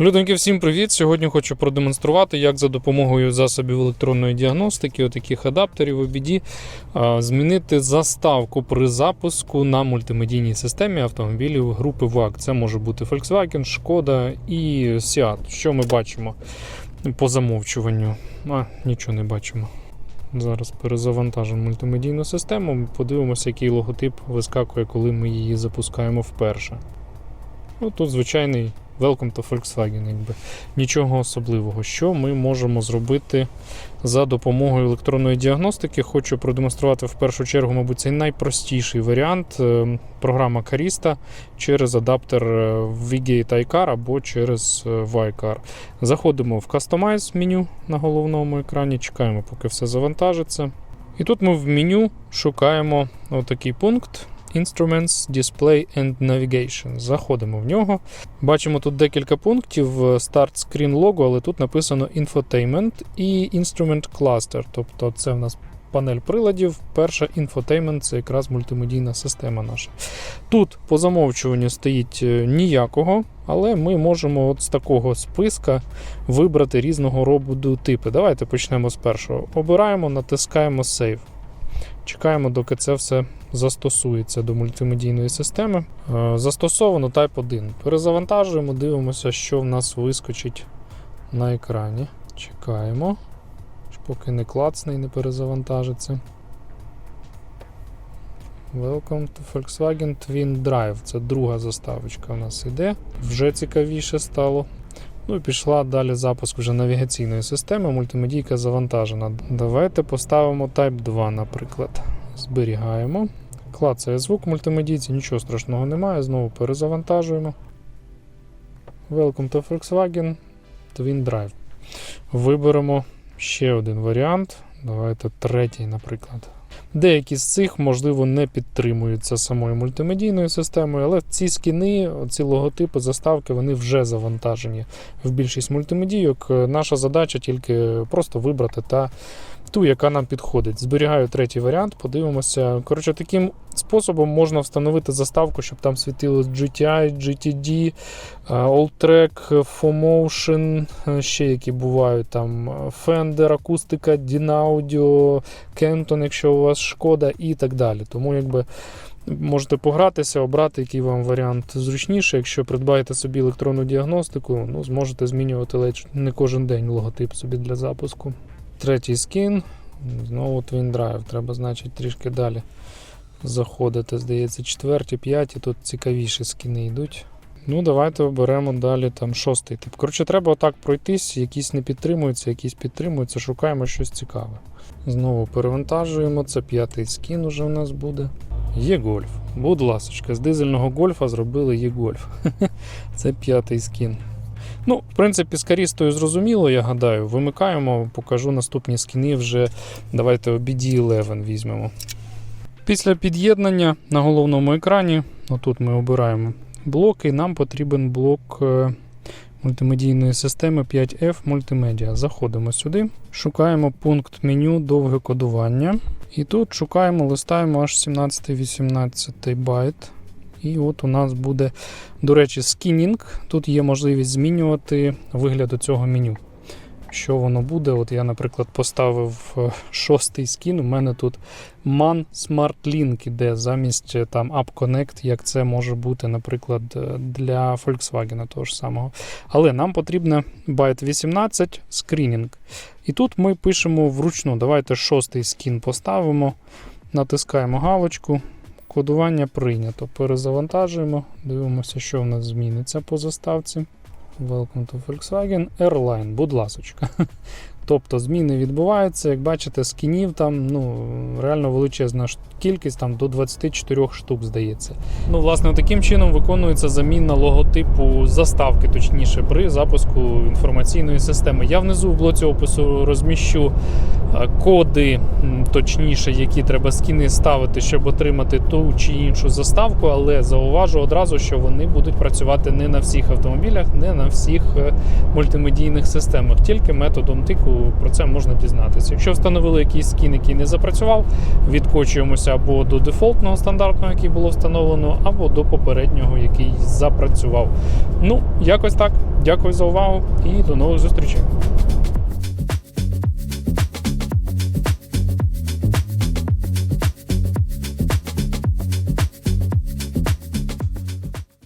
Людоньки, всім привіт! Сьогодні хочу продемонструвати, як за допомогою засобів електронної діагностики, отаких адаптерів OBD, змінити заставку при запуску на мультимедійній системі автомобілів групи VAG. Це може бути Volkswagen, Шкода і Seat. Що ми бачимо по замовчуванню? А, нічого не бачимо. Зараз перезавантажимо мультимедійну систему, подивимося, який логотип вискакує, коли ми її запускаємо вперше. Ну, тут звичайний Welcome to Volkswagen, якби нічого особливого. Що ми можемо зробити за допомогою електронної діагностики? Хочу продемонструвати в першу чергу, мабуть, цей найпростіший варіант. Е, Програма Carista через адаптер е, VGate iCar або через е, Заходимо в Customize меню на головному екрані, чекаємо, поки все завантажиться. І тут ми в меню шукаємо отакий пункт. Instruments, Display and Navigation. Заходимо в нього. Бачимо тут декілька пунктів. Start Screen Logo, але тут написано Infotainment і Instrument Cluster. Тобто це в нас панель приладів. Перша Infotainment це якраз мультимедійна система наша. Тут по замовчуванню стоїть е, ніякого, але ми можемо от з такого списка вибрати різного роду типи. Давайте почнемо з першого. Обираємо, натискаємо Save. Чекаємо, доки це все застосується до мультимедійної системи. Е, Застосовано Type 1. Перезавантажуємо, дивимося, що в нас вискочить на екрані. Чекаємо, поки не клацне і не перезавантажиться. Welcome to Volkswagen Twin Drive. Це друга заставочка у нас іде. Вже цікавіше стало. Ну і пішла далі запуск вже навігаційної системи. Мультимедійка завантажена. Давайте поставимо Type 2, наприклад. Зберігаємо. Клацає звук мультимедійці, нічого страшного немає. Знову перезавантажуємо. Welcome to Volkswagen Twin Drive. Виберемо ще один варіант. Давайте третій, наприклад. Деякі з цих, можливо, не підтримуються самою мультимедійною системою, але ці скіни, ці логотипи, заставки, вони вже завантажені в більшість мультимедійок. Е, Наша задача тільки просто вибрати та ту, яка нам підходить. Зберігаю третій варіант, подивимося. Коротше, таким способом можна встановити заставку, щоб там світилось GTI, GTD, е, Alltrack, FOMotion, е, ще які бувають там е, Fender, акустика, Dynaudio, Kenton, якщо у вас шкода, і так далі. Тому якби. Можете погратися, обрати, який вам варіант зручніше. Якщо придбаєте собі електронну діагностику, ну, зможете змінювати ледь не кожен день логотип собі для запуску. Третій скін. Знову Twin Drive. Треба, значить, трішки далі заходити. Здається, четверті, п'яті, тут цікавіші скіни йдуть. Ну, давайте оберемо далі там шостий тип. Коротше, треба отак пройтись, якісь не підтримуються, якісь підтримуються, шукаємо щось цікаве. Знову перевантажуємо, це п'ятий скін уже у нас буде. Є гольф. Будь ласочка, з дизельного гольфа зробили є гольф. Це п'ятий скін. Ну, в принципі, з карістою зрозуміло, я гадаю. Вимикаємо, покажу наступні скіни вже. Давайте OBD11 візьмемо. Після під'єднання на головному екрані, отут ми обираємо блоки, нам потрібен блок е, мультимедійної системи 5F мультимедіа. Заходимо сюди, шукаємо пункт меню довге кодування. І тут шукаємо, листаємо аж 17-18 байт. І от у нас буде, до речі, скінінг. Тут є можливість змінювати вигляд цього меню. Що воно буде? От я, наприклад, поставив е, шостий скін. У мене тут MAN Smart Link іде замість е, там App Connect, як це може бути, наприклад, е, для Volkswagen того ж самого. Але нам потрібно байт 18 скрінінг. І тут ми пишемо вручну. Давайте шостий скін поставимо, натискаємо галочку. Кодування прийнято. Перезавантажуємо, дивимося, що в нас зміниться по заставці. Welcome to Volkswagen Airline, будь ласочка. Тобто зміни відбуваються, як бачите, скінів там ну, реально величезна кількість, там до 24 штук, здається. Ну, власне, таким чином виконується заміна логотипу заставки, точніше, при запуску інформаційної системи. Я внизу в блоці опису розміщу коди, точніше, які треба скіни ставити, щоб отримати ту чи іншу заставку, але зауважу одразу, що вони будуть працювати не на всіх автомобілях, не на всіх е, мультимедійних системах, тільки методом тику про це можна дізнатися. Якщо встановили якийсь скін, який не запрацював, відкочуємося або до дефолтного стандартного, який було встановлено, або до попереднього, який запрацював. Ну, якось так. Дякую за увагу і до нових зустрічей.